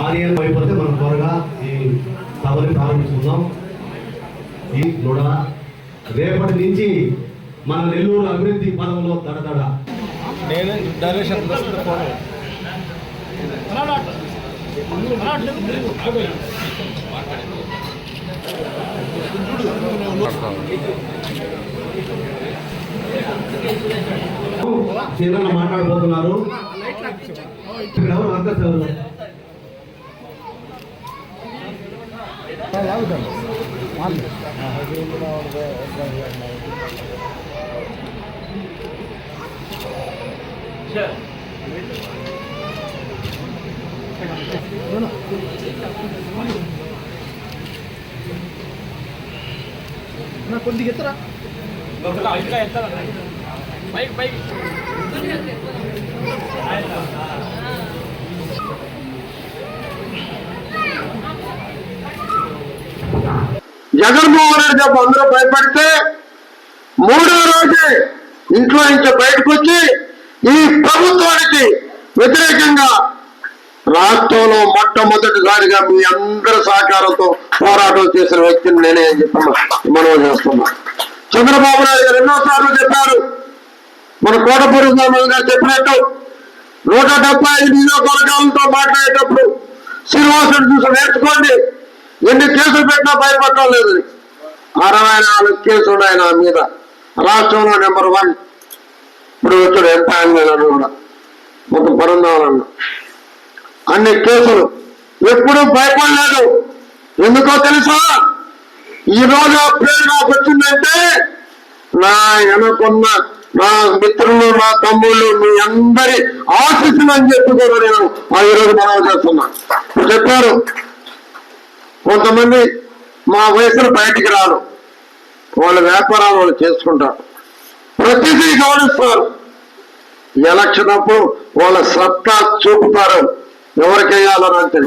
ఆలయం అయిపోతే మనం త్వరగా ఈ సభని ప్రారంభించుకుందాం. ఈ కూడా రేపటి నుంచి మన నెల్లూరు అభివృద్ధి పదంలో దడదడ నేను డైరెక్షన్ ఫోన్ చిన్న మాట్లాడబోతున్నారు. ఎవరు కొద్దిగా ఎత్తరా? ఇంకా ఎత్తరా? Bike bike. జగన్మోహన్ రెడ్డి చెప్ప అందరూ భయపడితే మూడో రోజే ఇంట్లో నుంచి బయటకు వచ్చి ఈ ప్రభుత్వానికి వ్యతిరేకంగా రాష్ట్రంలో మొట్టమొదటిసారిగా మీ అందరి సహకారంతో పోరాటం చేసిన వ్యక్తిని నేనే అని చెప్పి మనం చేస్తున్నా. చంద్రబాబు నాయుడు గారు ఎన్నోసార్లు చెప్పారు. కోటపూరి స్వామి గారు చెప్పినట్టు నూట డెబ్బై ఐదు నియోజకవర్గాలతో మాట్లాడేటప్పుడు శ్రీనివాసుడు చూసి నేర్చుకోండి. ఎన్ని కేసులు పెట్టినా భయపడటం లేదు. అరవై నాలుగు కేసులు ఉన్నాయి నా మీద. రాష్ట్రంలో నెంబర్ వన్. ఇప్పుడు వచ్చాడు ఎంపాయన్ కూడా. ఒక పరుందామన్న అన్ని కేసులు. ఎప్పుడూ భయపడలేదు. ఎందుకో తెలుసా? ఈ రోజు ఆ పేరు నాకు వచ్చిందంటే నా వెనకున్న నా మిత్రులు నా తమ్ముళ్ళు మీ అందరి ఆశీస్సులు అని చెప్పి కూడా నేను ఆ ఈరోజు మనం చేస్తున్నా. చెప్పారు. కొంతమంది మా వయసులో బయటికి రారు. వాళ్ళ వ్యాపారాలు వాళ్ళు చేసుకుంటారు. ప్రతిదీ గమనిస్తారు. ఎలక్షన్ అప్పుడు వాళ్ళ సత్తా చూపుతారు. ఎవరికి వేయాలని అంటే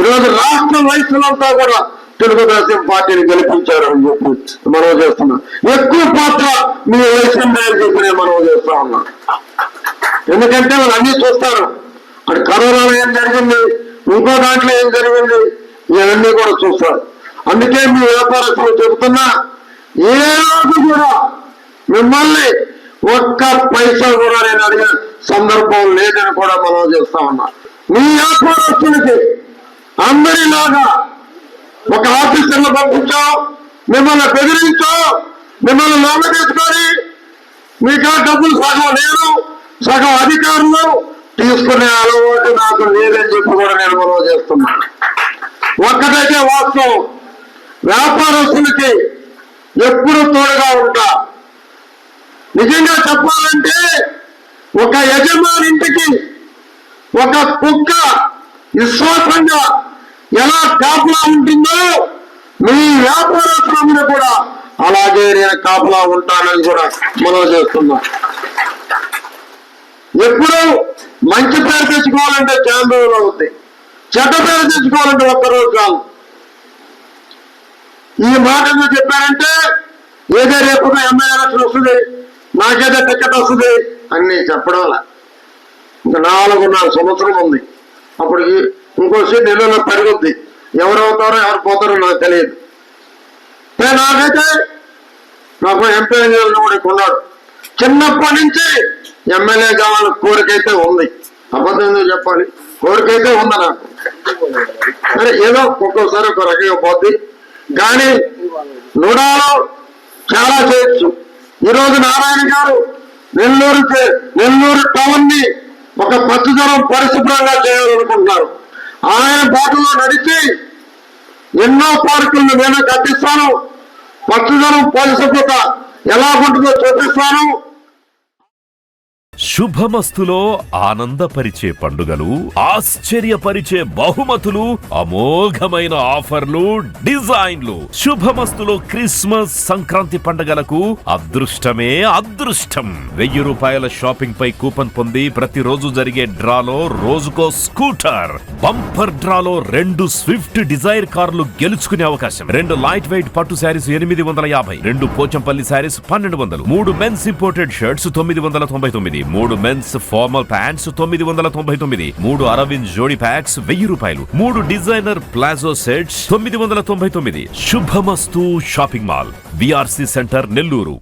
ఈరోజు రాష్ట్ర వయసులంతా కూడా తెలుగుదేశం పార్టీని గెలిపించారు అని చెప్పి మనవి చేస్తున్నాం. ఎక్కువ పాత్ర మీ వయసు చెప్పి నేను మనవి చేస్తా ఉన్నా. ఎందుకంటే వాళ్ళు అన్ని చూస్తారు. అటు కరోనాలో ఏం జరిగింది? ఇంకో దాంట్లో ఏం జరిగింది? ఇవన్నీ కూడా చూస్తారు. అందుకే మీ వ్యాపారస్తులు చెబుతున్నా ఏ రోజు కూడా మిమ్మల్ని ఒక్క పైసా కూడా నేను అడిగిన సందర్భం లేదని కూడా మనం చేస్తా ఉన్నా. మీ వ్యాపారస్తులకి అందరిలాగా ఒక ఆఫీసర్ను పంపించాం మిమ్మల్ని బెదిరించాం మిమ్మల్ని లోన తీసుకొని మీకు డబ్బులు సగం నేను సగం అధికారులు తీసుకునే అలవాటు నాకు లేదని చెప్పి కూడా నేను మనం చేస్తున్నాను ఒక్కటైతే వాస్తవం వ్యాపారస్తులకి ఎప్పుడు తోడుగా ఉంటా. నిజంగా చెప్పాలంటే ఒక యజమాని ఇంటికి ఒక కుక్క విశ్వాసంగా ఎలా కాపలా ఉంటుందో మీ వ్యాపారస్తుల మీద కూడా అలాగే నేను కాపలా ఉంటానని కూడా మనం చేస్తున్నాం. ఎప్పుడు మంచి పేరు తెచ్చుకోవాలంటే కేంద్రంలో ఉంది. చెడ్డ పేరు తెచ్చుకోవాలంటే ఒక్కరోజు కాదు ఈ మాట ఎందుకు చెప్పారంటే ఏదో రేపు ఎంఐ ఎలక్షన్ వస్తుంది నాకేదో టికెట్ వస్తుంది అని చెప్పడం ఇంకా నాలుగున్నర సంవత్సరం ఉంది. అప్పటికి ఇంకో సీట్ నెలలో పెరుగుద్ది ఎవరవుతారో ఎవరు పోతారో నాకు తెలియదు. నాకైతే నాకు ఎంపీ కూడా కొన్నాడు. చిన్నప్పటి నుంచి ఎమ్మెల్యే కావాలని కోరికైతే ఉంది. అబద్ధం ఎందుకు చెప్పాలి? కోరికైతే ఉంది నాకు. సరే ఏదో ఒక్కోసారి ఒక రకంగా పోద్ది. కానీ నుడాలో చాలా చేయొచ్చు. ఈరోజు నారాయణ గారు నెల్లూరు చే- నెల్లూరు టౌన్ని ఒక పచ్చదనం పరిశుభ్రంగా చేయాలనుకుంటున్నారు. ఆయన పాటలో నడిచి ఎన్నో పార్కులను నేను కట్టిస్తాను. పచ్చదనం పరిశుభ్రత ఎలా ఉంటుందో చూపిస్తాను. శుభమస్తులో ఆనందపరిచే పండుగలు ఆశ్చర్యపరిచే బహుమతులు అమోఘమైన ఆఫర్లు డిజైన్లు. శుభమస్తులో క్రిస్మస్ సంక్రాంతి పండుగలకు అదృష్టమే అదృష్టం. వెయ్యి రూపాయల షాపింగ్ పై కూపన్ పొంది ప్రతిరోజు జరిగే డ్రాలో రోజుకో స్కూటర్. బంపర్ డ్రాలో రెండు స్విఫ్ట్ డిజైర్ కార్లు గెలుచుకునే అవకాశం. రెండు లైట్ వెయిట్ పట్టు శారీస్ ఎనిమిది వందల యాభై రెండు పోచంపల్లి శారీస్ పన్నెండు వందలు మూడు మెన్స్ ఇంపోర్టెడ్ షర్ట్స్ తొమ్మిది వందల తొంభై తొమ్మిది మూడు మెన్స్ ఫార్మల్ ప్యాంట్స్ తొమ్మిది వందల తొంభై తొమ్మిది మూడు అరవింద్ జోడి ప్యాక్స్ వెయ్యి రూపాయలు మూడు డిజైనర్ ప్లాజో సెట్స్ తొమ్మిది వందల తొంభై తొమ్మిది. Shubhamastu shopping mall VRC centre Nellore.